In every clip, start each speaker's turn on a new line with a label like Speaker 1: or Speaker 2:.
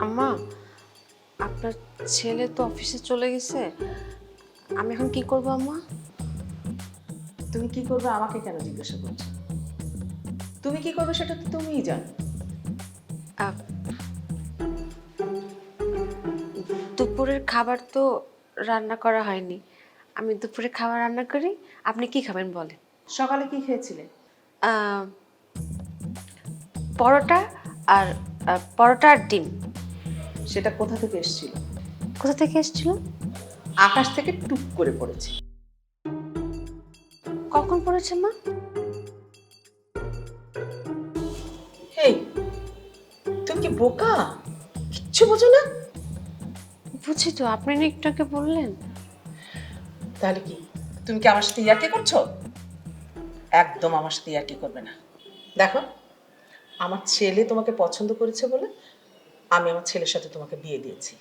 Speaker 1: আম্মা আপনার ছেলে তো অফিসে চলে গেছে। আমি এখন কি করব আম্মা?
Speaker 2: তুমি কি করবে আমাকে কেন জিজ্ঞাসা করছ? তুমি কি করবে সেটা তো তুমিই জানো।
Speaker 1: দুপুরের খাবার তো রান্না করা হয়নি। আমি দুপুরে খাবার রান্না করি। আপনি কি খাবেন বলেন?
Speaker 2: সকালে কি খেয়েছিলে?
Speaker 1: আহ, পরোটা আর আহ, পরোটা আর ডিম।
Speaker 2: সেটা কোথা থেকে এসেছিল?
Speaker 1: কোথা থেকে এসেছিল?
Speaker 2: আকাশ থেকে টুক করে পড়েছে।
Speaker 1: কখন পড়েছে মা?
Speaker 2: এই তুমি কি বোকা? কিচ্ছু বোঝো না।
Speaker 1: বুঝি তো আপনি না একটু আগে বললেন।
Speaker 2: তাহলে কি তুমি কি আমার সাথে ইয়ার্কি করছ? একদম আমার সাথে ইয়ার্কি করবে না। দেখো আমার ছেলে তোমাকে পছন্দ করেছে বলে আমি আমার ছেলের সাথে তোমাকে বিয়ে দিয়েছি।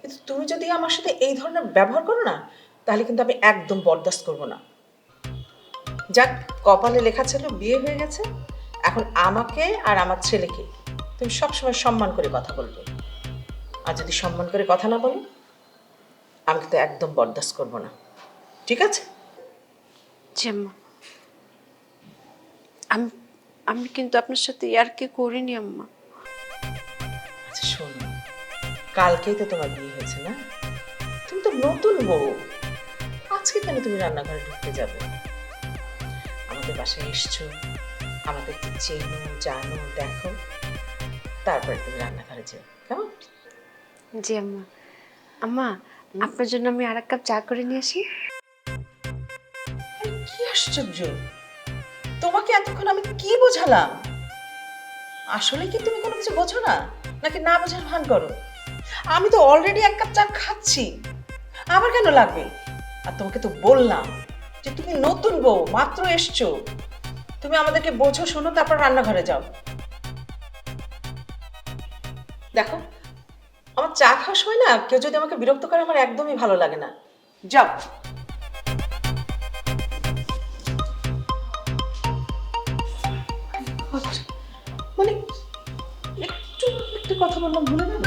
Speaker 2: কিন্তু তুমি যদি আমার সাথে এই ধরনের ব্যবহার করো না, তাহলে কিন্তু আমি একদম বরদাস্ত করব না। যাক, কপালে লেখা ছিল, বিয়ে হয়ে গেছে। এখন আমাকে আর আমার ছেলেকে তুমি সবসময় সম্মান করে কথা বলবে। আর যদি সম্মান করে কথা না বলো, আমি কিন্তু একদম বরদাস্ত করব না। ঠিক আছে?
Speaker 1: আমি আমি কিন্তু আপনার সাথে আর কি করিনি আম্মা।
Speaker 2: আচ্ছা শোনো। কালকেই তো তোমার বিয়ে হয়েছে না? তুমি তো নতুন বউ। আজকে কেন তুমি রান্নাঘরে ঢুকতে যাবে? আমাদের বাসায় এসছো আমাদেরকে চেনো জানো দেখো। তারপরে তুমি রান্নাঘরে যেও কেমন?
Speaker 1: জি আম্মা। আম্মা আপনার জন্য আমি আর এক কাপ চা করে নিয়ে আসি।
Speaker 2: কি আশ্চর্য! তোমাকে এতক্ষণ আমি কি বোঝালাম? আসলে কি তুমি কোনো কিছু বোঝো না? নাকি না বোঝার ভান করো? আমি তো অলরেডি এক কাপ চা খাচ্ছি। আবার কেন লাগবে? আর তোমাকে তো বললাম যে তুমি নতুন বউ, মাত্র এসছো। তুমি আমাদেরকে বোঝো, শোনো, তারপর রান্নাঘরে যাও। দেখো, আমার চা খাওয়ার সময় না কেউ যদি আমাকে বিরক্ত করে, আমার একদমই ভালো লাগে না। যাও। মানে একটু একটু কথা বললাম ভুলে গেল